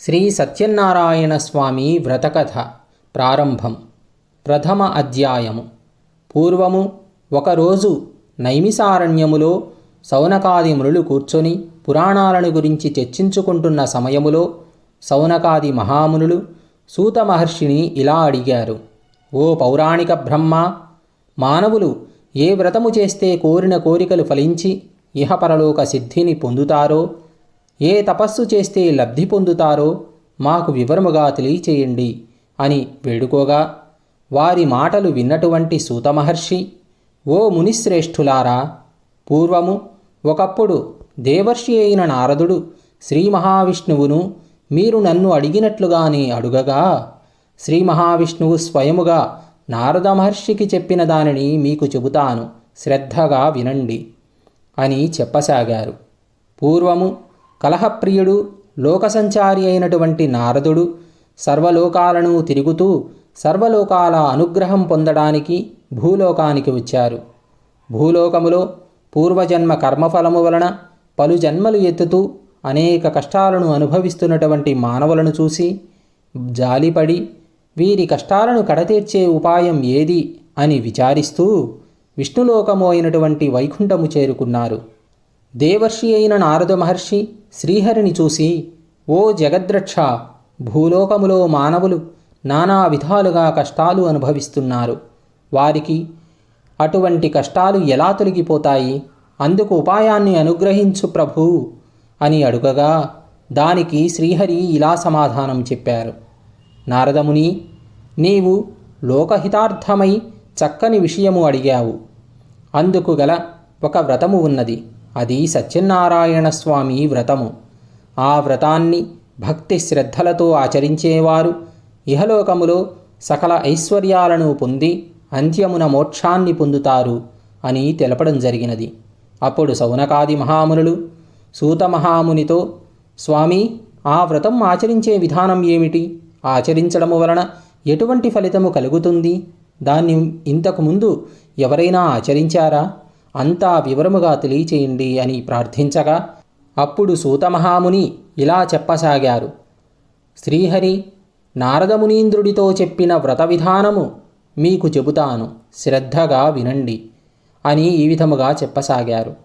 శ్రీ సత్యనారాయణ స్వామి వ్రతకథ ప్రారంభం. ప్రథమ అధ్యాయము. పూర్వము ఒకరోజు నైమిసారణ్యములో సౌనకాది మునులు కూర్చొని పురాణాలను గురించి చర్చించుకుంటున్న సమయములో సౌనకాది మహామునులు సూత మహర్షిని ఇలా అడిగారు. ఓ పౌరాణిక బ్రహ్మ మానవులు ఏ వ్రతము చేస్తే కోరిన కోరికలు ఫలించి ఇహపరలోక సిద్ధిని పొందుతారో ఏ తపస్సు చేస్తే లబ్ధి పొందుతారో మాకు వివరముగా తెలియచేయండి అని వేడుకోగా వారి మాటలు విన్నటువంటి సూతమహర్షి ఓ మునిశ్రేష్ఠులారా పూర్వము ఒకప్పుడు దేవర్షి అయిన నారదుడు శ్రీ మహావిష్ణువును మీరు నన్ను అడిగినట్లుగానే అడుగగా శ్రీ మహావిష్ణువు స్వయముగా నారద మహర్షికి చెప్పిన దానిని మీకు చెబుతాను శ్రద్ధగా వినండి అని చెప్పసాగారు. పూర్వము కలహప్రియుడు లోకసంచారి అయినటువంటి నారదుడు సర్వలోకాలను తిరుగుతూ సర్వలోకాల అనుగ్రహం పొందడానికి భూలోకానికి వచ్చారు. భూలోకములో పూర్వజన్మ కర్మఫలము వలన పలు జన్మలు ఎత్తుతూ అనేక కష్టాలను అనుభవిస్తున్నటువంటి మానవులను చూసి జాలిపడి వీరి కష్టాలను కడతీర్చే ఉపాయం ఏది అని విచారిస్తూ విష్ణులోకము అయినటువంటి వైకుంఠము చేరుకున్నారు. దేవర్షి అయిన నారద మహర్షి శ్రీహరిని చూసి ఓ జగద్రక్ష భూలోకములో మానవులు నానా విధాలుగా కష్టాలు అనుభవిస్తున్నారు. వారికి అటువంటి కష్టాలు ఎలా తొలగిపోతాయి? అందుకు ఉపాయాన్ని అనుగ్రహించు ప్రభు అని అడుగగా దానికి శ్రీహరి ఇలా సమాధానం చెప్పారు. నారదముని నీవు లోకహితార్థమై చక్కని విషయము అడిగావు. అందుకు గల ఒక వ్రతము ఉన్నది. అది సత్యనారాయణ స్వామి వ్రతము. ఆ వ్రతాన్ని భక్తి శ్రద్ధలతో ఆచరించేవారు. ఇహలోకములో సకల ఐశ్వర్యాలను పొంది అంత్యమున మోక్షాన్ని పొందుతారు అని తెలపడం జరిగినది. అప్పుడు సౌనకాది మహామునులు సూత మహామునితో స్వామి ఆ వ్రతం ఆచరించే విధానం ఏమిటి? ఆచరించడము వలన ఎటువంటి ఫలితము కలుగుతుంది? దాన్ని ఇంతకు ముందు ఎవరైనా ఆచరించారా? అంతా వివరముగా తెలియచేయండి అని ప్రార్థించగా అప్పుడు సూతమహాముని ఇలా చెప్పసాగారు. శ్రీహరి నారదమునీంద్రుడితో చెప్పిన వ్రత విధానము మీకు చెబుతాను శ్రద్ధగా వినండి అని ఈ విధముగా చెప్పసాగారు.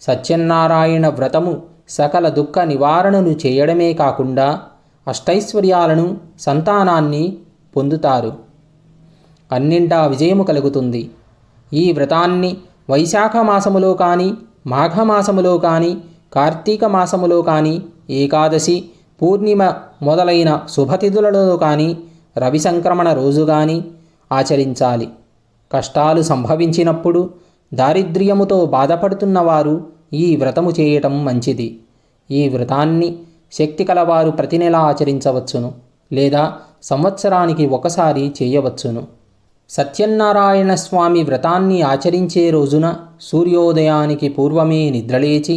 సత్యనారాయణ వ్రతము సకల దుఃఖ నివారణను చేయడమే కాకుండా అష్టైశ్వర్యాలను సంతానాన్ని పొందుతారు. అన్నింటా విజయము కలుగుతుంది. ఈ వ్రతాన్ని వైశాఖ మాసములో కానీ మాఘమాసములో కానీ కార్తీక మాసములో కానీ ఏకాదశి పూర్ణిమ మొదలైన శుభతిథులలో కానీ రవి సంక్రమణ రోజు కానీ ఆచరించాలి. కష్టాలు సంభవించినప్పుడు దారిద్ర్యముతో బాధపడుతున్నవారు ఈ వ్రతము చేయటం మంచిది. ఈ వ్రతాన్ని శక్తి కలవారు ప్రతి నెలా ఆచరించవచ్చును లేదా సంవత్సరానికి ఒకసారి చేయవచ్చును. సత్యనారాయణ స్వామి వ్రతాన్ని ఆచరించే రోజున సూర్యోదయానికి పూర్వమే నిద్రలేచి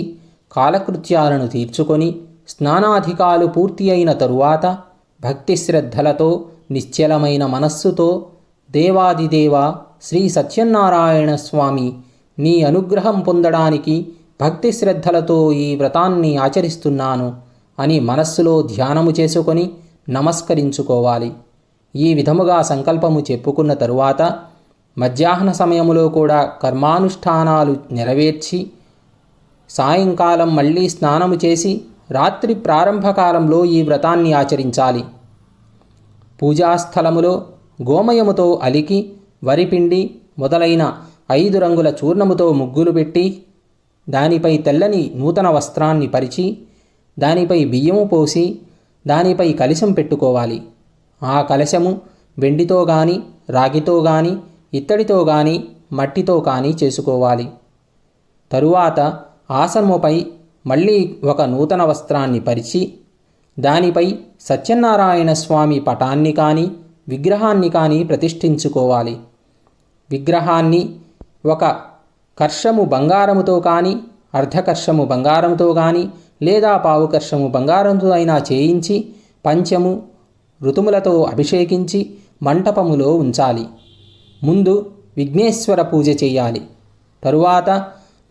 కాలకృత్యాలను తీర్చుకొని స్నానాధికాలు పూర్తి అయిన తరువాత భక్తి శ్రద్ధలతో నిశ్చలమైన మనస్సుతో దేవాదిదేవ శ్రీ సత్యనారాయణ స్వామి నీ అనుగ్రహం పొందడానికి భక్తి శ్రద్ధలతో ఈ వ్రతాన్ని ఆచరిస్తున్నాను అని మనస్సులో ధ్యానము చేసుకొని నమస్కరించుకోవాలి. ఈ విధముగా సంకల్పము చెప్పుకున్న తరువాత మధ్యాహ్న సమయములో కూడా కర్మానుష్ఠానాలు నెరవేర్చి సాయంకాలం మళ్ళీ స్నానము చేసి రాత్రి ప్రారంభకాలంలో ఈ వ్రతాన్ని ఆచరించాలి. పూజాస్థలములో గోమయముతో అలికి వరిపిండి మొదలైన ఐదు రంగుల చూర్ణముతో ముగ్గులు పెట్టి దానిపై తెల్లని నూతన వస్త్రాన్ని పరిచి దానిపై బియ్యము పోసి దానిపై కలిశం పెట్టుకోవాలి. ఆ కలశము వెండితో గాని రాగితో గాని ఇత్తడితో గాని మట్టితో కానీ చేసుకోవాలి. తరువాత ఆసనముపై మళ్ళీ ఒక నూతన వస్త్రాన్ని పరిచి దానిపై సత్యనారాయణ స్వామి పటాన్ని కానీ విగ్రహాన్ని కానీ ప్రతిష్ఠించుకోవాలి. విగ్రహాన్ని ఒక కర్షము బంగారముతో కానీ అర్ధకర్షము బంగారంతో కానీ లేదా పావు కర్షము బంగారంతో అయినా చేయించి పంచము ఋతుములతో అభిషేకించి మంటపములో ఉంచాలి. ముందు విఘ్నేశ్వర పూజ చేయాలి. తరువాత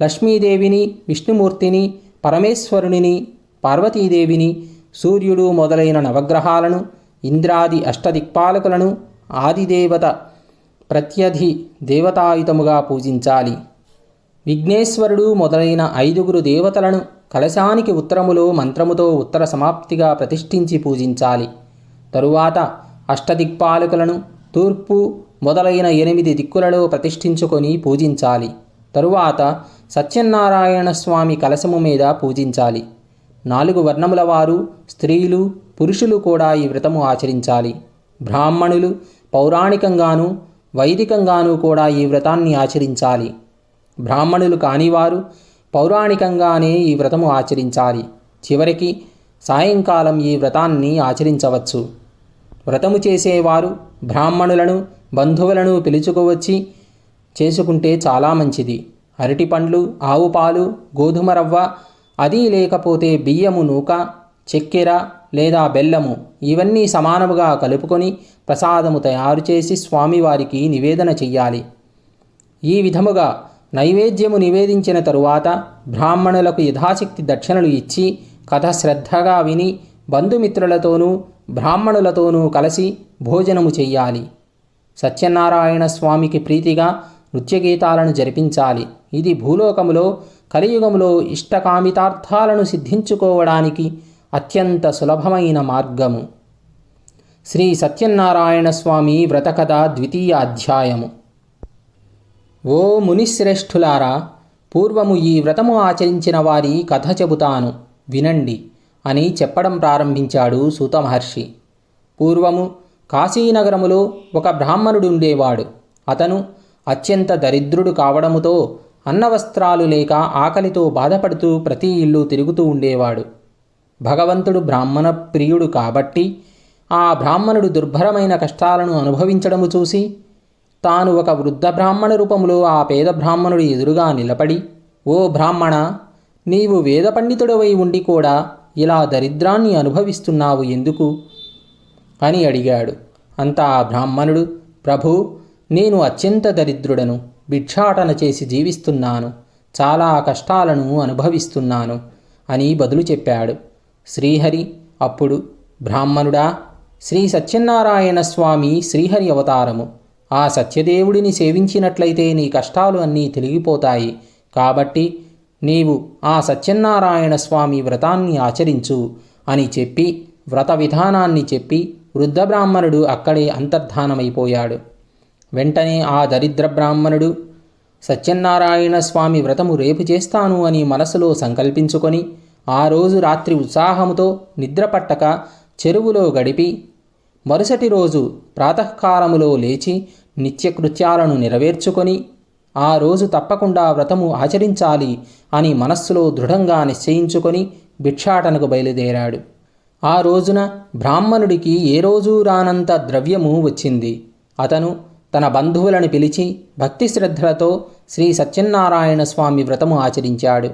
లక్ష్మీదేవిని విష్ణుమూర్తిని పరమేశ్వరునిని పార్వతీదేవిని సూర్యుడు మొదలైన నవగ్రహాలను ఇంద్రాది అష్టదిక్పాలకులను ఆదిదేవత ప్రత్యధి దేవతాయుతముగా పూజించాలి. విఘ్నేశ్వరుడు మొదలైన ఐదుగురు దేవతలను కలశానికి ఉత్తరములో మంత్రముతో ఉత్తర సమాప్తిగా ప్రతిష్ఠించి పూజించాలి. తరువాత అష్టదిక్పాలకులను తూర్పు మొదలైన ఎనిమిది దిక్కులలో ప్రతిష్ఠించుకొని పూజించాలి. తరువాత సత్యనారాయణ స్వామి కలశము మీద పూజించాలి. నాలుగు వర్ణముల వారు స్త్రీలు పురుషులు కూడా ఈ వ్రతము ఆచరించాలి. బ్రాహ్మణులు పౌరాణికంగాను వైదికంగాను కూడా ఈ వ్రతాన్ని ఆచరించాలి. బ్రాహ్మణులు కానివారు పౌరాణికంగానే ఈ వ్రతము ఆచరించాలి. చివరికి సాయంకాలం ఈ వ్రతాన్ని ఆచరించవచ్చు. వ్రతము చేసేవారు బ్రాహ్మణులను బంధువులను పిలుచుకువచ్చి చేసుకుంటే చాలా మంచిది. అరటి పండ్లు ఆవు పాలు గోధుమ రవ్వ అది లేకపోతే బియ్యము నూక చక్కెర లేదా బెల్లము ఇవన్నీ సమానముగా కలుపుకొని ప్రసాదము తయారు చేసి స్వామివారికి నివేదన చెయ్యాలి. ఈ విధముగా నైవేద్యము నివేదించిన తరువాత బ్రాహ్మణులకు యథాశక్తి దక్షిణలు ఇచ్చి కథ శ్రద్ధగా విని బంధుమిత్రులతోనూ బ్రాహ్మణులతోనూ కలిసి భోజనము చెయ్యాలి. సత్యనారాయణ స్వామికి ప్రీతిగా నృత్యగీతాలను జరిపించాలి. ఇది భూలోకములో కలియుగములో ఇష్టకామితార్థాలను సిద్ధించుకోవడానికి అత్యంత సులభమైన మార్గము. శ్రీ సత్యనారాయణ స్వామి వ్రతకథ ద్వితీయ అధ్యాయము. ఓ మునిశ్రేష్ఠులారా పూర్వము ఈ వ్రతము ఆచరించిన వారి కథ చెబుతాను. వినండి. అని చెప్పడం ప్రారంభించాడు సూత మహర్షి. పూర్వము కాశీనగరములో ఒక బ్రాహ్మణుడు ఉండేవాడు అతను అత్యంత దరిద్రుడు కావడముతో అన్నవస్త్రాలు లేక ఆకలితో బాధపడుతూ ప్రతి ఇల్లు తిరుగుతూ ఉండేవాడు. భగవంతుడు బ్రాహ్మణ ప్రియుడు కాబట్టి ఆ బ్రాహ్మణుడు దుర్భరమైన కష్టాలను అనుభవించడము చూసి తాను ఒక వృద్ధ బ్రాహ్మణ రూపంలో ఆ పేద బ్రాహ్మణుడి ఎదురుగా నిలబడి ఓ బ్రాహ్మణ నీవు వేద పండితుడవై ఉండి కూడా ఇలా దరిద్రాన్ని అనుభవిస్తున్నావు ఎందుకు? అని అడిగాడు. అంతా ఆ బ్రాహ్మణుడు ప్రభు నేను అత్యంత దరిద్రుడను భిక్షాటన చేసి జీవిస్తున్నాను చాలా కష్టాలను అనుభవిస్తున్నాను అని బదులు చెప్పాడు. శ్రీహరి అప్పుడు బ్రాహ్మణుడా శ్రీ సత్యనారాయణ స్వామి శ్రీహరి అవతారము. ఆ సత్యదేవుడిని సేవించినట్లయితే నీ కష్టాలు అన్నీ తొలగిపోతాయి. కాబట్టి నీవు ఆ సత్యనారాయణ స్వామి వ్రతాన్ని ఆచరించు అని చెప్పి వ్రత విధానాన్ని చెప్పి వృద్ధ బ్రాహ్మణుడు అక్కడే అంతర్ధానమైపోయాడు. వెంటనే ఆ దరిద్ర బ్రాహ్మణుడు సత్యనారాయణ స్వామి వ్రతము రేపు చేస్తాను అని మనసులో సంకల్పించుకొని ఆ రోజు రాత్రి ఉత్సాహముతో నిద్రపట్టక చెరువులో గడిపి మరుసటి రోజు ప్రాతకాలములో లేచి నిత్యకృత్యాలను నెరవేర్చుకొని ఆ రోజు తప్పకుండా వ్రతము ఆచరించాలి అని మనస్సులో దృఢంగా నిశ్చయించుకొని భిక్షాటనకు బయలుదేరాడు. ఆ రోజున బ్రాహ్మణుడికి ఏ రోజు రానంత ద్రవ్యము వచ్చింది. అతను తన బంధువులను పిలిచి భక్తి శ్రద్ధలతో శ్రీ సత్యనారాయణ స్వామి వ్రతము ఆచరించాడు.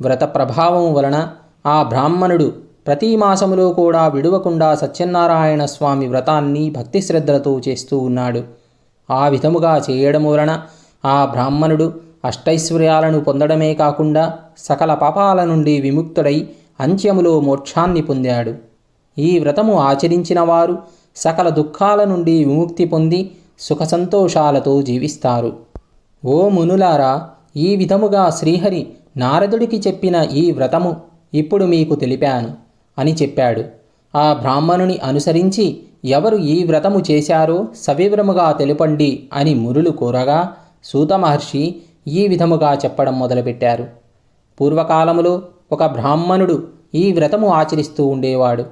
వ్రత ప్రభావం వలన ఆ బ్రాహ్మణుడు ప్రతి మాసములో కూడా విడువకుండా సత్యనారాయణ స్వామి వ్రతాన్ని భక్తి శ్రద్ధలతో చేస్తూ ఉన్నాడు. ఆ విధముగా చేయడం వలన ఆ బ్రాహ్మణుడు అష్టైశ్వర్యాలను పొందడమే కాకుండా సకల పాపాల నుండి విముక్తుడై అంత్యములో మోక్షాన్ని పొందాడు. ఈ వ్రతము ఆచరించిన వారు సకల దుఃఖాల నుండి విముక్తి పొంది సుఖ సంతోషాలతో జీవిస్తారు. ఓ మునులారా ఈ విధముగా శ్రీహరి నారదుడికి చెప్పిన ఈ వ్రతము ఇప్పుడు మీకు తెలిపాను అని చెప్పాడు. ఆ బ్రాహ్మణుని అనుసరించి ఎవరు ఈ వ్రతము చేశారో సవివరముగా తెలుపండి అని మురులు కోరగా సూత మహర్షి ఈ విధముగా చెప్పడం మొదలుపెట్టారు. పూర్వకాలములో ఒక బ్రాహ్మణుడు ఈ వ్రతము ఆచరిస్తూ ఉండేవాడు.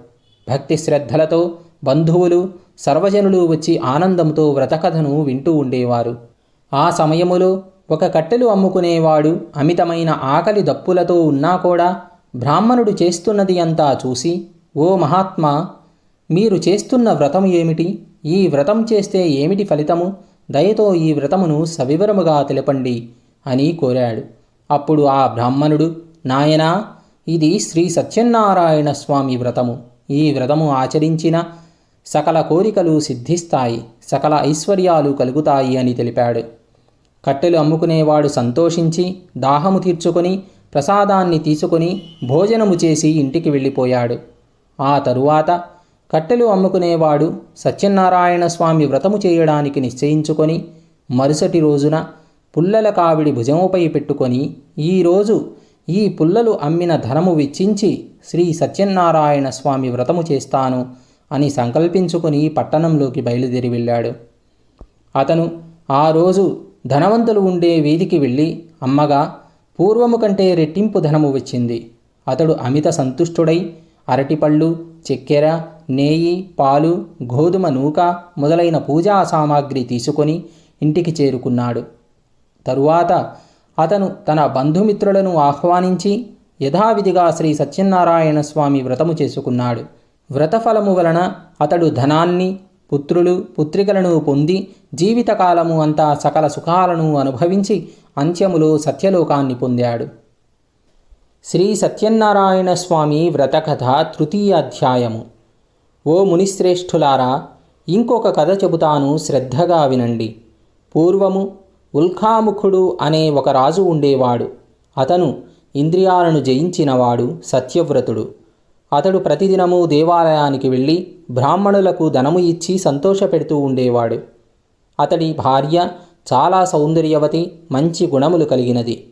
భక్తి శ్రద్ధలతో బంధువులు సర్వజనులు వచ్చి ఆనందంతో వ్రతకథను వింటూ ఉండేవారు. ఆ సమయములో ఒక కట్టెలు అమ్ముకునేవాడు అమితమైన ఆకలి దప్పులతో ఉన్నా కూడా బ్రాహ్మణుడు చేస్తున్నది అంతా చూసి ఓ మహాత్మా మీరు చేస్తున్న వ్రతం ఏమిటి? ఈ వ్రతం చేస్తే ఏమిటి ఫలితము? దయతో ఈ వ్రతమును సవివరముగా తెలపండి అని కోరాడు. అప్పుడు ఆ బ్రాహ్మణుడు నాయనా ఇది శ్రీ సత్యనారాయణ స్వామి వ్రతము. ఈ వ్రతము ఆచరించిన సకల కోరికలు సిద్ధిస్తాయి సకల ఐశ్వర్యాలు కలుగుతాయి అని తెలిపాడు. కట్టెలు అమ్ముకునేవాడు సంతోషించి దాహము తీర్చుకొని ప్రసాదాన్ని తీసుకొని భోజనము చేసి ఇంటికి వెళ్ళిపోయాడు. ఆ తరువాత కట్టెలు అమ్ముకునేవాడు సత్యనారాయణ స్వామి వ్రతము చేయడానికి నిశ్చయించుకొని మరుసటి రోజున పుల్లల కావిడి భుజముపై పెట్టుకొని ఈరోజు ఈ పుల్లలు అమ్మిన ధనము వెచ్చించి శ్రీ సత్యనారాయణ స్వామి వ్రతము చేస్తాను అని సంకల్పించుకుని పట్టణంలోకి బయలుదేరి వెళ్ళాడు. అతను ఆ రోజు ధనవంతులు ఉండే వీధికి వెళ్ళి అమ్మగా పూర్వము కంటే రెట్టింపు ధనము వచ్చింది. అతడు అమిత సంతుష్టుడై అరటిపళ్ళు చక్కెర నేయి పాలు గోధుమ నూక మొదలైన పూజా సామాగ్రి తీసుకొని ఇంటికి చేరుకున్నాడు. తరువాత అతను తన బంధుమిత్రులను ఆహ్వానించి యథావిధిగా శ్రీ సత్యనారాయణ స్వామి వ్రతము చేసుకున్నాడు. వ్రతఫలము వలన అతడు ధనాన్ని పుత్రులు పుత్రికలను పొంది జీవితకాలము అంతా సకల సుఖాలను అనుభవించి అంత్యములో సత్యలోకాన్ని పొందాడు. శ్రీ సత్యనారాయణ స్వామి వ్రతకథ తృతీయ అధ్యాయము. ఓ మునిశ్రేష్ఠులారా ఇంకొక కథ చెబుతాను శ్రద్ధగా వినండి. పూర్వము ఉల్కాముఖుడు అనే ఒక రాజు ఉండేవాడు. అతను ఇంద్రియాలను జయించినవాడు సత్యవ్రతుడు. అతడు ప్రతిదినము దేవాలయానికి వెళ్ళి బ్రాహ్మణులకు ధనము ఇచ్చి సంతోషపెడుతూ ఉండేవాడు. అతడి భార్య చాలా సౌందర్యవతి మంచి గుణములు కలిగినది.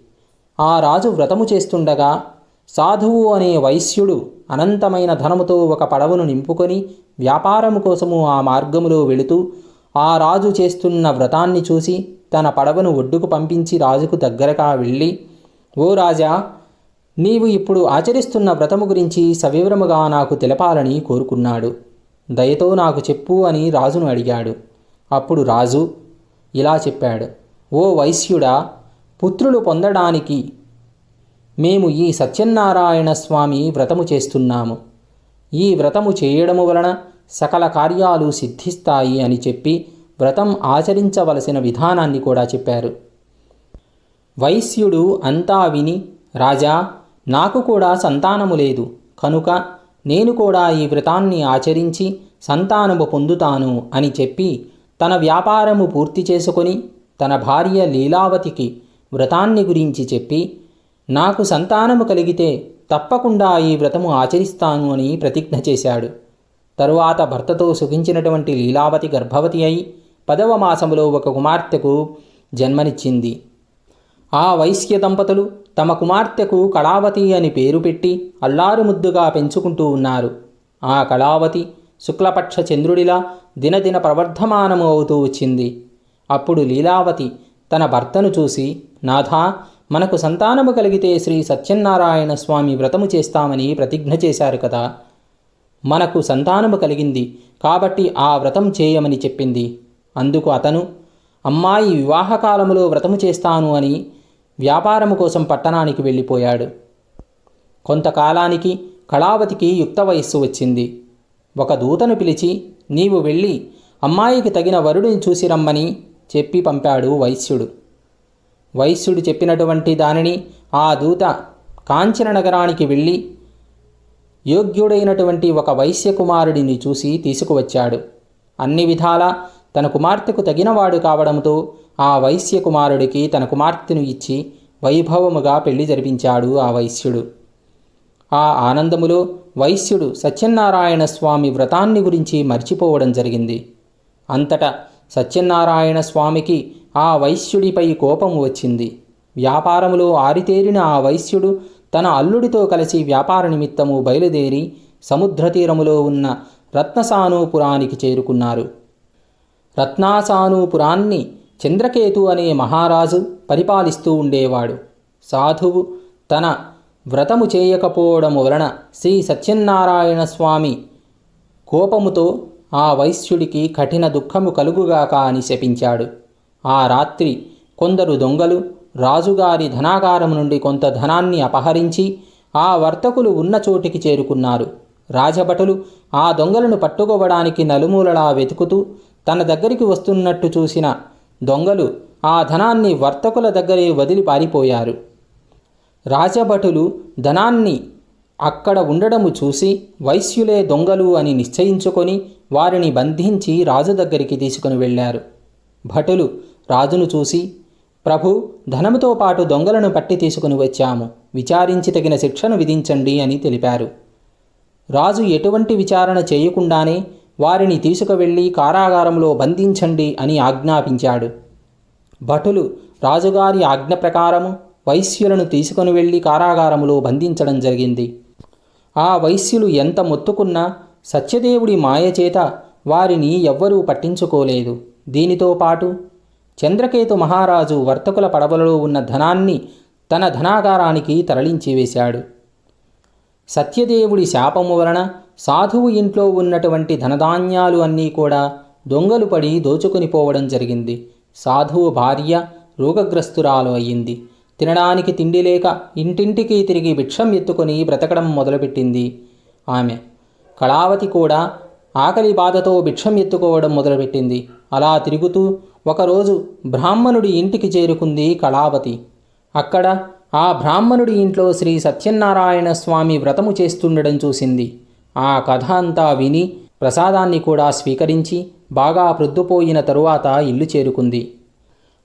ఆ రాజు వ్రతము చేస్తుండగా సాధువు అనే వైశ్యుడు అనంతమైన ధనముతో ఒక పడవను నింపుకొని వ్యాపారము కోసము ఆ మార్గములో వెళుతూ ఆ రాజు చేస్తున్న వ్రతాన్ని చూసి తన పడవను ఒడ్డుకు పంపించి రాజుకు దగ్గరగా వెళ్ళి ఓ రాజా నీవు ఇప్పుడు ఆచరిస్తున్న వ్రతము గురించి సవివరముగా నాకు తెలపాలని కోరుకున్నాడు. దయతో నాకు చెప్పు అని రాజును అడిగాడు. అప్పుడు రాజు ఇలా చెప్పాడు ఓ వైశ్యుడా పుత్రులు పొందడానికి మేము ఈ సత్యనారాయణ స్వామి వ్రతము చేస్తున్నాము. ఈ వ్రతము చేయడము వలన సకల కార్యాలు సిద్ధిస్తాయి అని చెప్పి వ్రతం ఆచరించవలసిన విధానాన్ని కూడా చెప్పారు. వైశ్యుడు అంతా విని రాజా నాకు కూడా సంతానము లేదు. కనుక నేను కూడా ఈ వ్రతాన్ని ఆచరించి సంతానము పొందుతాను అని చెప్పి తన వ్యాపారము పూర్తి చేసుకొని తన భార్య లీలావతికి వ్రతాన్ని గురించి చెప్పి నాకు సంతానము కలిగితే తప్పకుండా ఈ వ్రతము ఆచరిస్తాను అని ప్రతిజ్ఞ చేశాడు. తరువాత భర్తతో సుఖించినటువంటి లీలావతి గర్భవతి అయి పదవ మాసములో ఒక కుమార్తెకు జన్మనిచ్చింది. ఆ వైశ్య దంపతులు తమ కుమార్తెకు కళావతి అని పేరు పెట్టి అల్లారు ముద్దుగా పెంచుకుంటూ ఉన్నారు. ఆ కళావతి శుక్లపక్ష చంద్రుడిలా దినదిన ప్రవర్ధమానము అవుతూ వచ్చింది. అప్పుడు లీలావతి తన భర్తను చూసి నాథా మనకు సంతానము కలిగితే శ్రీ సత్యనారాయణ స్వామి వ్రతము చేస్తామని ప్రతిజ్ఞ చేశారు కదా. మనకు సంతానము కలిగింది కాబట్టి ఆ వ్రతం చేయమని చెప్పింది. అందుకు అతను అమ్మాయి వివాహకాలములో వ్రతము చేస్తాను అని వ్యాపారము కోసం పట్టణానికి వెళ్ళిపోయాడు. కొంతకాలానికి కళావతికి యుక్త వయస్సు వచ్చింది. ఒక దూతను పిలిచి నీవు వెళ్ళి అమ్మాయికి తగిన వరుడిని చూసి రమ్మని చెప్పి పంపాడు వైశ్యుడు. వైశ్యుడు చెప్పినటువంటి దానిని ఆ దూత కాంచన నగరానికి వెళ్ళి యోగ్యుడైనటువంటి ఒక వైశ్య కుమారుడిని చూసి తీసుకువచ్చాడు. అన్ని విధాలా తన కుమార్తెకు తగినవాడు కావడంతో ఆ వైశ్య కుమారుడికి తన కుమార్తెను ఇచ్చి వైభవముగా పెళ్ళి జరిపించాడు ఆ వైశ్యుడు. ఆ ఆనందములో వైశ్యుడు సత్యనారాయణ స్వామి వ్రతాన్ని గురించి మర్చిపోవడం జరిగింది. అంతటా సత్యనారాయణ స్వామికి ఆ వైశ్యుడిపై కోపం వచ్చింది. వ్యాపారములో ఆరితేరిన ఆ వైశ్యుడు తన అల్లుడితో కలిసి వ్యాపార నిమిత్తము బయలుదేరి సముద్రతీరములో ఉన్న రత్నసానూపురానికి చేరుకున్నారు. రత్నాసానూపురాన్ని చంద్రకేతు అనే మహారాజు పరిపాలిస్తూ ఉండేవాడు. సాధువు తన వ్రతము చేయకపోవడం వలన శ్రీ సత్యనారాయణ స్వామి కోపముతో ఆ వైశ్యుడికి కఠిన దుఃఖము కలుగుగాక అని శపించాడు. ఆ రాత్రి కొందరు దొంగలు రాజుగారి ధనాగారం నుండి కొంత ధనాన్ని అపహరించి ఆ వర్తకులు ఉన్న చోటికి చేరుకున్నారు. రాజభటులు ఆ దొంగలను పట్టుకోవడానికి నలుమూలలా వెతుకుతూ తన దగ్గరికి వస్తున్నట్టు చూసిన దొంగలు ఆ ధనాన్ని వర్తకుల దగ్గరే వదిలి పారిపోయారు. రాజభటులు ధనాన్ని అక్కడ ఉండడము చూసి వైశ్యులే దొంగలు అని నిశ్చయించుకొని వారిని బంధించి రాజు దగ్గరికి తీసుకుని వెళ్ళారు. భటులు రాజును చూసి ప్రభు ధనముతో పాటు దొంగలను పట్టి తీసుకుని వచ్చాము. విచారించి తగిన శిక్షను విధించండి అని తెలిపారు. రాజు ఎటువంటి విచారణ చేయకుండానే వారిని తీసుకువెళ్ళి కారాగారంలో బంధించండి అని ఆజ్ఞాపించాడు. భటులు రాజుగారి ఆజ్ఞ ప్రకారము వైశ్యులను తీసుకొని వెళ్ళి కారాగారములో బంధించడం జరిగింది. ఆ వైశ్యులు ఎంత మొత్తుకున్నా సత్యదేవుడి మాయచేత వారిని ఎవ్వరూ పట్టించుకోలేదు. దీనితో పాటు చంద్రకేతు మహారాజు వర్తకుల పడవలలో ఉన్న ధనాన్ని తన ధనాగారానికి తరలించి వేశాడు సత్యదేవుడి శాపము వలన సాధువు ఇంట్లో ఉన్నటువంటి ధనధాన్యాలు అన్నీ కూడా దొంగలు పడి దోచుకుని పోవడం జరిగింది. సాధువు భార్య రోగగ్రస్తురాలు అయ్యింది. తినడానికి తిండి లేక ఇంటింటికి తిరిగి భిక్షం ఎత్తుకొని బ్రతకడం మొదలుపెట్టింది ఆమె. కళావతి కూడా ఆకలి బాధతో భిక్షం ఎత్తుకోవడం మొదలుపెట్టింది. అలా తిరుగుతూ ఒకరోజు బ్రాహ్మణుడి ఇంటికి చేరుకుంది కళావతి. అక్కడ ఆ బ్రాహ్మణుడి ఇంట్లో శ్రీ సత్యనారాయణ స్వామి వ్రతము చేస్తుండడం చూసింది. ఆ కథ అంతా విని ప్రసాదాన్ని కూడా స్వీకరించి బాగా ప్రొద్దుపోయిన తరువాత ఇల్లు చేరుకుంది.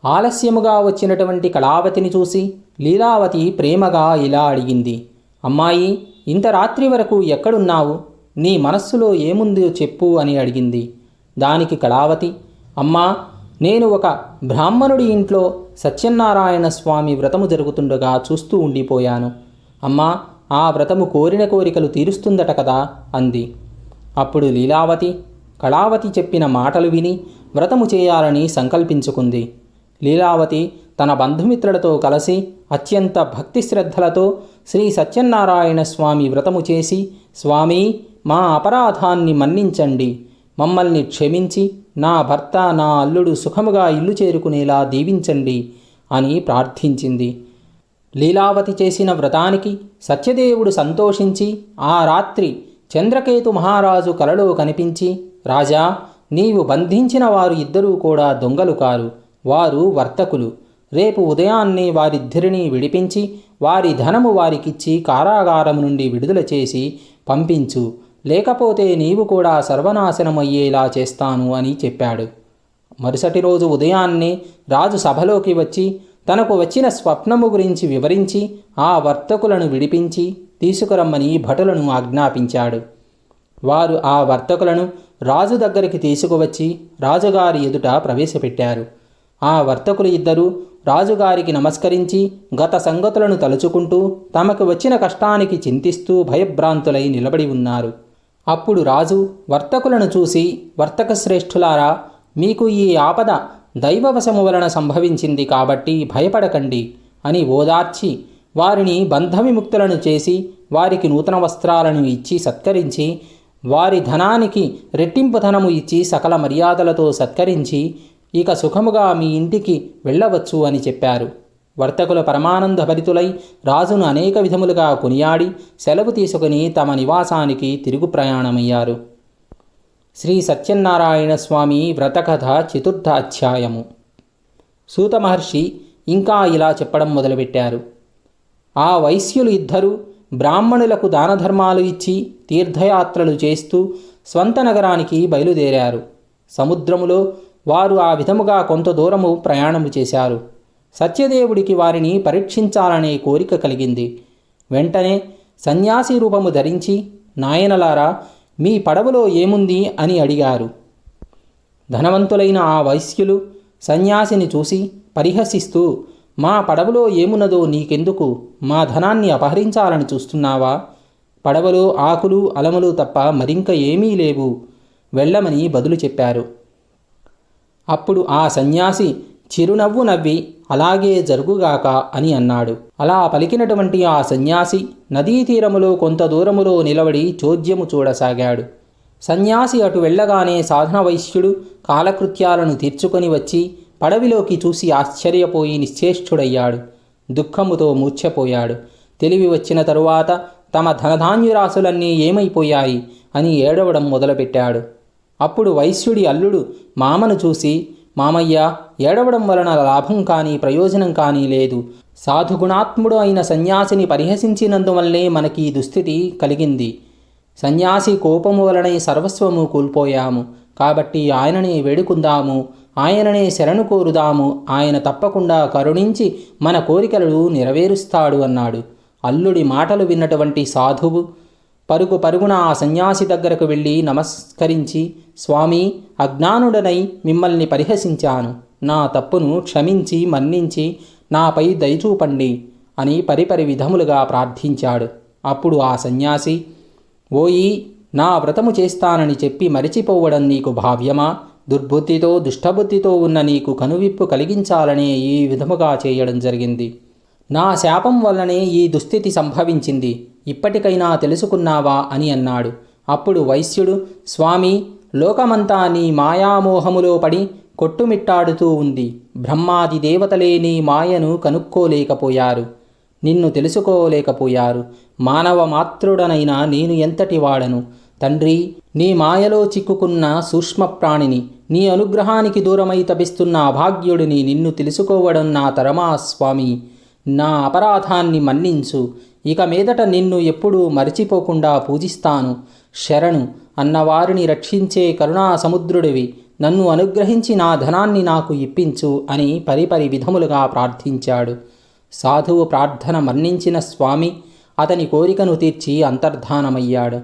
ఆలస్యముగా వచ్చినటువంటి కళావతిని చూసి లీలావతి ప్రేమగా ఇలా అడిగింది. అమ్మాయి ఇంత రాత్రి వరకు ఎక్కడున్నావు? నీ మనస్సులో ఏముందో చెప్పు అని అడిగింది. దానికి కళావతి అమ్మా నేను ఒక బ్రాహ్మణుడి ఇంట్లో సత్యనారాయణ స్వామి వ్రతము జరుగుతుండగా చూస్తూ ఉండిపోయాను. అమ్మా ఆ వ్రతము కోరిన కోరికలు తీరుస్తుందట కదా అంది. అప్పుడు లీలావతి కళావతి చెప్పిన మాటలు విని వ్రతము చేయాలని సంకల్పించుకుంది. లీలావతి తన బంధుమిత్రులతో కలిసి అత్యంత భక్తి శ్రద్ధలతో శ్రీ సత్యనారాయణ స్వామి వ్రతము చేసి స్వామి మా అపరాధాన్ని మన్నించండి. మమ్మల్ని క్షమించి నా భర్త నా అల్లుడు సుఖముగా ఇల్లు చేరుకునేలా దీవించండి అని ప్రార్థించింది. లీలావతి చేసిన వ్రతానికి సత్యదేవుడు సంతోషించి ఆ రాత్రి చంద్రకేతు మహారాజు కలలో కనిపించి రాజా నీవు బంధించిన వారు ఇద్దరూ కూడా దొంగలు కారు వారు వర్తకులు. రేపు ఉదయాన్నే వారిద్దరినీ విడిపించి వారి ధనము వారికిచ్చి కారాగారము నుండి విడుదల చేసి పంపించు. లేకపోతే నీవు కూడా సర్వనాశనమయ్యేలా చేస్తాను అని చెప్పాడు. మరుసటి రోజు ఉదయాన్నే రాజు సభలోకి వచ్చి తనకు వచ్చిన స్వప్నము గురించి వివరించి ఆ వర్తకులను విడిపించి తీసుకురమ్మని భటులను ఆజ్ఞాపించాడు. వారు ఆ వర్తకులను రాజు దగ్గరికి తీసుకువచ్చి రాజుగారి ఎదుట ప్రవేశపెట్టారు. ఆ వర్తకులు ఇద్దరూ రాజుగారికి నమస్కరించి గత సంగతులను తలుచుకుంటూ తమకు వచ్చిన కష్టానికి చింతిస్తూ భయభ్రాంతులై నిలబడి ఉన్నారు. అప్పుడు రాజు వర్తకులను చూసి వర్తక శ్రేష్ఠులారా మీకు ఈ ఆపద దైవవశము వలన సంభవించింది కాబట్టి భయపడకండి అని ఓదార్చి వారిని బంధవిముక్తులను చేసి వారికి నూతన వస్త్రాలను ఇచ్చి సత్కరించి వారి ధనానికి రెట్టింపు ధనము ఇచ్చి సకల మర్యాదలతో సత్కరించి ఇక సుఖముగా మీ ఇంటికి వెళ్ళవచ్చు అని చెప్పారు. వర్తకుల పరమానంద భరితులై రాజును అనేక విధములుగా కొనియాడి సెలవు తీసుకుని తమ నివాసానికి తిరుగు ప్రయాణమయ్యారు. శ్రీ సత్యనారాయణ స్వామి వ్రతకథ చతుర్థ అధ్యాయము సూత మహర్షి ఇంకా ఇలా చెప్పడం మొదలుపెట్టారు. ఆ వైశ్యులు ఇద్దరు బ్రాహ్మణులకు దానధర్మాలు ఇచ్చి తీర్థయాత్రలు చేస్తూ స్వంత నగరానికి బయలుదేరారు. సముద్రములో వారు ఆ విధముగా కొంత దూరము ప్రయాణము చేశారు. సత్యదేవుడికి వారిని పరీక్షించాలనే కోరిక కలిగింది. వెంటనే సన్యాసి రూపము ధరించి నాయనలారా మీ పడవలో ఏముంది? అని అడిగారు. ధనవంతులైన ఆ వైశ్యులు సన్యాసిని చూసి పరిహసిస్తూ మా పడవలో ఏమున్నదో నీకెందుకు? మా ధనాన్ని అపహరించాలని చూస్తున్నావా? పడవలో ఆకులు అలములు తప్ప మరింక ఏమీ లేవు. వెళ్ళమని బదులు చెప్పారు. అప్పుడు ఆ సన్యాసి చిరునవ్వు నవ్వి అలాగే జరుగుగాక అని అన్నాడు. అలా పలికినటువంటి ఆ సన్యాసి నదీ తీరములో కొంత దూరములో నిలబడి చోద్యము చూడసాగాడు. సన్యాసి అటు వెళ్ళగానే సాధన వైశ్యుడు కాలకృత్యాలను తీర్చుకొని వచ్చి పడవిలోకి చూసి ఆశ్చర్యపోయి నిశ్చేష్ఠుడయ్యాడు దుఃఖముతో మూర్ఛపోయాడు. తెలివి వచ్చిన తరువాత తమ ధనధాన్యురాశులన్నీ ఏమైపోయాయి అని ఏడవడం మొదలుపెట్టాడు. అప్పుడు వైశ్యుడి అల్లుడు మామను చూసి మామయ్య ఏడవడం వలన లాభం కానీ ప్రయోజనం కానీ లేదు. సాధుగుణాత్ముడు అయిన సన్యాసిని పరిహసించినందువల్లే మనకి దుస్థితి కలిగింది. సన్యాసి కోపము వలనే సర్వస్వము కోల్పోయాము. కాబట్టి ఆయననే వేడుకుందాము ఆయననే శరణు కోరుదాము ఆయన తప్పకుండా కరుణించి మన కోరికలను నెరవేరుస్తాడు అన్నాడు. అల్లుడి మాటలు విన్నటువంటి సాధువు పరుగు పరుగున ఆ సన్యాసి దగ్గరకు వెళ్ళి నమస్కరించి స్వామి అజ్ఞానుడనై మిమ్మల్ని పరిహసించాను. నా తప్పును క్షమించి మన్నించి నాపై దయచూపండి అని పరిపరి విధములుగా ప్రార్థించాడు. అప్పుడు ఆ సన్యాసి ఓయి నా వ్రతము చేస్తానని చెప్పి మరిచిపోవడం నీకు భావ్యమా? దుర్బుద్ధితో దుష్టబుద్ధితో ఉన్న నీకు కనువిప్పు కలిగించాలనే ఈ విధముగా చేయడం జరిగింది. నా శాపం వల్లనే ఈ దుస్థితి సంభవించింది. ఇప్పటికైనా తెలుసుకున్నావా అని అన్నాడు. అప్పుడు వైశ్యుడు స్వామి లోకమంతా నీ మాయామోహములో పడి కొట్టుమిట్టాడుతూ ఉంది. బ్రహ్మాది దేవతలే నీ మాయను కనుక్కోలేకపోయారు. నిన్ను తెలుసుకోలేకపోయారు. మానవ మాతృడనైనా నేను ఎంతటి వాడను? తండ్రి నీ మాయలో చిక్కుకున్న సూక్ష్మ ప్రాణిని నీ అనుగ్రహానికి దూరమై తపిస్తున్న అభాగ్యుడిని నిన్ను తెలుసుకోవడం నా తరమా స్వామి. నా అపరాధాన్ని మన్నించు. ఇక మీదట నిన్ను ఎప్పుడూ మరిచిపోకుండా పూజిస్తాను. శరణు అన్నవారిని రక్షించే కరుణా సముద్రుడివి నన్ను అనుగ్రహించి నా ధనాన్ని నాకు ఇప్పించు అని పరిపరి విధములుగా ప్రార్థించాడు. సాధువు ప్రార్థన మన్నించిన స్వామి అతని కోరికను తీర్చి అంతర్ధానమయ్యాడు.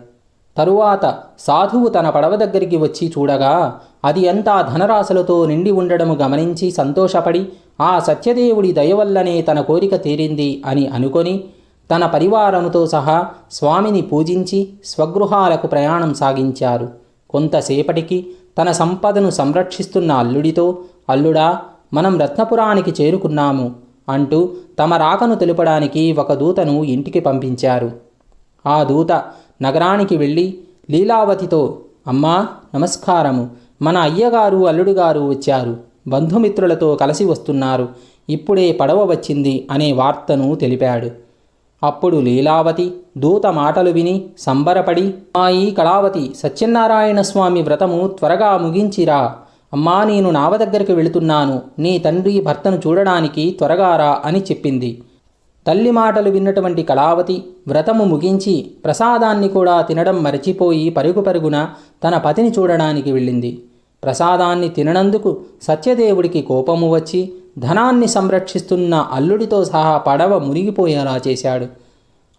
తరువాత సాధువు తన పడవ దగ్గరికి వచ్చి చూడగా అది అంతా ధనరాశులతో నిండి ఉండడము గమనించి సంతోషపడి ఆ సత్యదేవుడి దయవల్లనే తన కోరిక తీరింది అని అనుకొని తన పరివారముతో సహా స్వామిని పూజించి స్వగృహాలకు ప్రయాణం సాగించారు. కొంతసేపటికి తన సంపదను సంరక్షిస్తున్న అల్లుడితో అల్లుడా మనం రత్నపురానికి చేరుకున్నాము అంటూ తమ రాకను తెలుపడానికి ఒక దూతను ఇంటికి పంపించారు. ఆ దూత నగరానికి వెళ్ళి లీలావతితో అమ్మా నమస్కారము. మన అయ్యగారు అల్లుడుగారు వచ్చారు. బంధుమిత్రులతో కలిసి వస్తున్నారు. ఇప్పుడే పడవ వచ్చింది అనే వార్తను తెలిపాడు. అప్పుడు లీలావతి దూత మాటలు విని సంబరపడి మాయి కళావతి సత్యనారాయణ స్వామి వ్రతము త్వరగా ముగించిరా. అమ్మా నేను నావ దగ్గరికి వెళుతున్నాను. నీ తండ్రి భర్తను చూడడానికి త్వరగా రా అని చెప్పింది. తల్లి మాటలు విన్నటువంటి కళావతి వ్రతము ముగించి ప్రసాదాన్ని కూడా తినడం మరచిపోయి పరుగు పరుగున తన పతిని చూడడానికి వెళ్ళింది. ప్రసాదాన్ని తిననందుకు సత్యదేవుడికి కోపము వచ్చి ధనాన్ని సంరక్షిస్తున్న అల్లుడితో సహా పడవ మునిగిపోయేలా చేశాడు.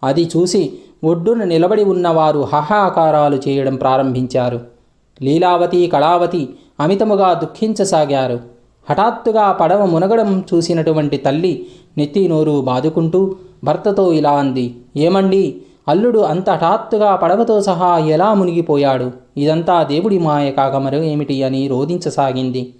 అది చూసి ఒడ్డున నిలబడి ఉన్నవారు హాహాకారాలు చేయడం ప్రారంభించారు. లీలావతి కళావతి అమితముగా దుఃఖించసాగారు. హఠాత్తుగా పడవ మునగడం చూసినటువంటి తల్లి నెత్తి నోరు బాదుకుంటూ భర్తతో ఇలా అంది ఏమండి అల్లుడు అంత హఠాత్తుగా పడవతో సహా ఎలా మునిగిపోయాడు? ఇదంతా దేవుడి మాయ కాక మరో ఏమిటి అని రోధించసాగింది.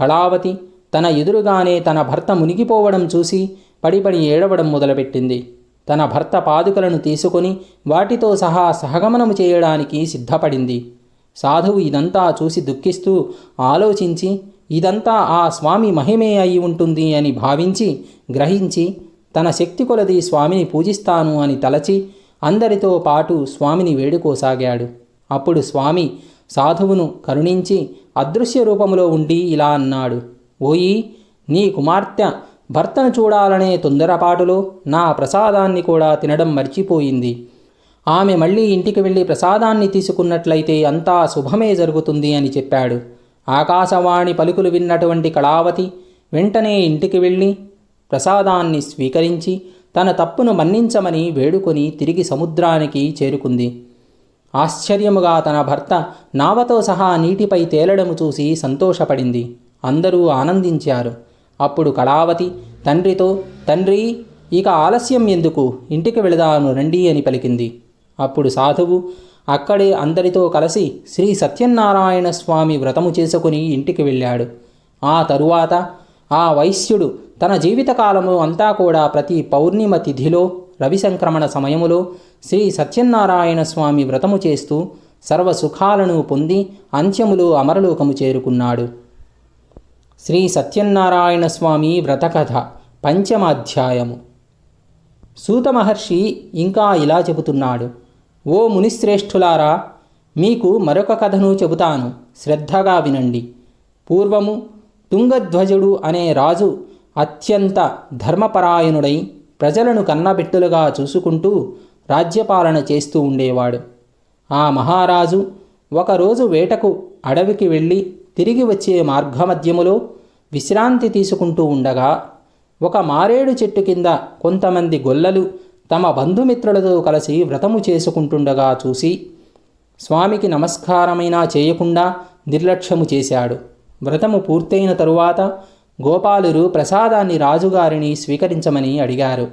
కళావతి తన ఎదురుగానే తన భర్త మునిగిపోవడం చూసి పడిపడి ఏడవడం మొదలుపెట్టింది. తన భర్త పాదుకలను తీసుకొని వాటితో సహా సహగమనము చేయడానికి సిద్ధపడింది. సాధువు ఇదంతా చూసి దుఃఖిస్తూ ఆలోచించి ఇదంతా ఆ స్వామి మహిమే అయి ఉంటుంది అని భావించి గ్రహించి తన శక్తి కొలది స్వామిని పూజిస్తాను అని తలచి అందరితో పాటు స్వామిని వేడుకోసాగాడు. అప్పుడు స్వామి సాధువును కరుణించి అదృశ్య రూపములో ఉండి ఇలా అన్నాడు. ఓయి నీ కుమార్తె భర్తను చూడాలనే తొందరపాటులో నా ప్రసాదాన్ని కూడా తినడం మర్చిపోయింది. ఆమె మళ్ళీ ఇంటికి వెళ్ళి ప్రసాదాన్ని తీసుకున్నట్లయితే అంతా శుభమే జరుగుతుంది అని చెప్పాడు. ఆకాశవాణి పలుకులు విన్నటువంటి కళావతి వెంటనే ఇంటికి వెళ్ళి ప్రసాదాన్ని స్వీకరించి తన తప్పును మన్నించమని వేడుకొని తిరిగి సముద్రానికి చేరుకుంది. ఆశ్చర్యముగా తన భర్త నావతో సహా నీటిపై తేలడము చూసి సంతోషపడింది. అందరూ ఆనందించారు. అప్పుడు కళావతి తండ్రితో తండ్రి ఇక ఆలస్యం ఎందుకు? ఇంటికి వెళదాను రండి అని పలికింది. అప్పుడు సాధువు అక్కడే అందరితో కలిసి శ్రీ సత్యనారాయణ స్వామి వ్రతము చేసుకుని ఇంటికి వెళ్ళాడు. ఆ తరువాత ఆ వైశ్యుడు తన జీవితకాలము అంతా కూడా ప్రతి పౌర్ణిమ తిథిలో రవి సంక్రమణ సమయములో శ్రీ సత్యనారాయణ స్వామి వ్రతము చేస్తూ సర్వ సుఖాలను పొంది అంత్యములో అమరలోకము చేరుకున్నాడు. శ్రీ సత్యనారాయణ స్వామి వ్రతకథ పంచమ అధ్యాయము సూత మహర్షి ఇంకా ఇలా చెబుతున్నాడు ఓ మునిశ్రేష్ఠులారా మీకు మరొక కథను చెబుతాను శ్రద్ధగా వినండి. పూర్వము తుంగధ్వజుడు అనే రాజు అత్యంత ధర్మపరాయణుడై ప్రజలను కన్నబిట్టులుగా చూసుకుంటూ రాజ్యపాలన చేస్తూ ఉండేవాడు. ఆ మహారాజు ఒకరోజు వేటకు అడవికి వెళ్ళి తిరిగి వచ్చే మార్గమధ్యములో విశ్రాంతి తీసుకుంటూ ఉండగా ఒక మారేడు చెట్టు కింద కొంతమంది గొల్లలు తమ బంధుమిత్రులతో కలిసి వ్రతము చేసుకుంటుండగా చూసి స్వామికి నమస్కారమైనా చేయకుండా నిర్లక్ష్యము చేశాడు. వ్రతము పూర్తయిన తరువాత గోపాలురు ప్రసాదాన్ని రాజుగారిని స్వీకరించమని అడిగారు.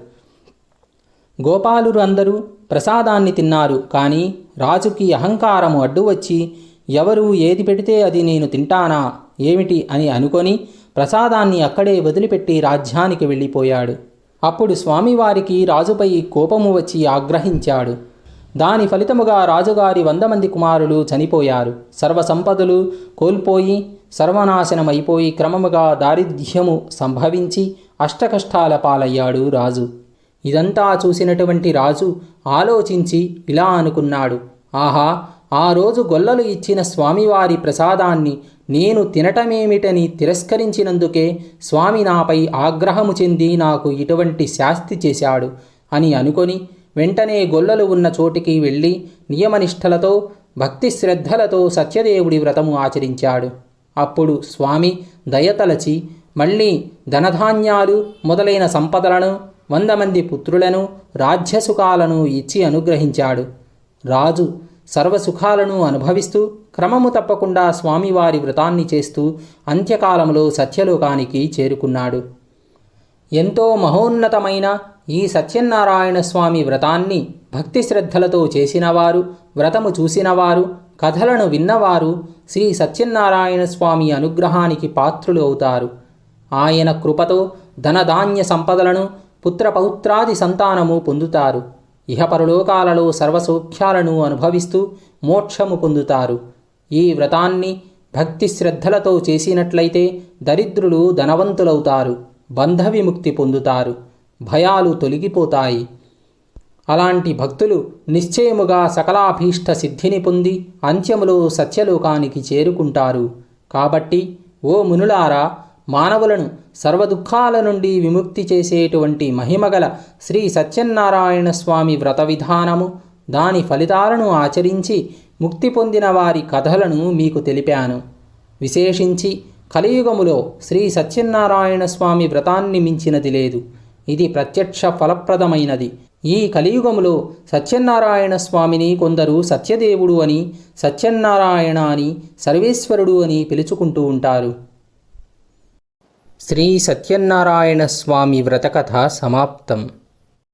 గోపాలురు అందరూ ప్రసాదాన్ని తిన్నారు. కానీ రాజుకి అహంకారము అడ్డు వచ్చి ఎవరు ఏది పెడితే అది నేను తింటానా? ఏమిటి? అని అనుకొని ప్రసాదాన్ని అక్కడే వదిలిపెట్టి రాజ్యానికి వెళ్ళిపోయాడు. అప్పుడు స్వామివారికి రాజుపై కోపము వచ్చి ఆగ్రహించాడు. దాని ఫలితముగా రాజుగారి వంద మంది కుమారులు చనిపోయారు. సర్వసంపదలు కోల్పోయి సర్వనాశనమైపోయి క్రమముగా దారిద్ర్యము సంభవించి అష్టకష్టాల పాలయ్యాడు రాజు. ఇదంతా చూసినటువంటి రాజు ఆలోచించి ఇలా అనుకున్నాడు. ఆహా ఆ రోజు గొల్లలు ఇచ్చిన స్వామివారి ప్రసాదాన్ని నేను తినటమేమిటని తిరస్కరించినందుకే స్వామి నాపై ఆగ్రహము చెంది నాకు ఇటువంటి శాస్తి చేశాడు అని అనుకొని వెంటనే గొల్లలు ఉన్న చోటికి వెళ్ళి నియమనిష్టలతో భక్తి శ్రద్ధలతో సత్యదేవుడి వ్రతము ఆచరించాడు. అప్పుడు స్వామి దయతలచి మళ్ళీ ధనధాన్యాలు మొదలైన సంపదలను వంద మంది పుత్రులను రాజ్యసుఖాలను ఇచ్చి అనుగ్రహించాడు. రాజు సర్వసుఖాలను అనుభవిస్తూ క్రమము తప్పకుండా స్వామివారి వ్రతాన్ని చేస్తూ అంత్యకాలంలో సత్యలోకానికి చేరుకున్నాడు. ఎంతో మహోన్నతమైన ఈ సత్యనారాయణ స్వామి వ్రతాన్ని భక్తి శ్రద్ధలతో చేసినవారు వ్రతము చూసినవారు కథలను విన్నవారు శ్రీ సత్యనారాయణ స్వామి అనుగ్రహానికి పాత్రులు అవుతారు. ఆయన కృపతో ధనధాన్య సంపదలను పుత్రపౌత్రాది సంతానము పొందుతారు. ఇహపరలోకాలలో సర్వసౌఖ్యాలను అనుభవిస్తూ మోక్షము పొందుతారు. ఈ వ్రతాన్ని భక్తి శ్రద్ధలతో చేసినట్లయితే దరిద్రులు ధనవంతులవుతారు బంధ విముక్తి పొందుతారు భయాలు తొలగిపోతాయి. అలాంటి భక్తులు నిశ్చయముగా సకలాభీష్ట సిద్ధిని పొంది అంత్యములో సత్యలోకానికి చేరుకుంటారు. కాబట్టి ఓ మునులారా మానవులను సర్వదుఖాల నుండి విముక్తి చేసేటువంటి మహిమగల శ్రీ సత్యనారాయణ స్వామి వ్రత విధానము. దాని ఫలితాలను ఆచరించి ముక్తి పొందిన వారి కథలను మీకు తెలిపాను. విశేషించి కలియుగములో శ్రీ సత్యనారాయణ స్వామి వ్రతాన్ని మించినది లేదు. ఇది ప్రత్యక్ష ఫలప్రదమైనది. ఈ కలియుగములో సత్యనారాయణ స్వామిని కొందరు సత్యదేవుడు అని సత్యనారాయణ అని సర్వేశ్వరుడు అని పిలుచుకుంటూ ఉంటారు. శ్రీ సత్యనారాయణ స్వామి వ్రతకథ సమాప్తం.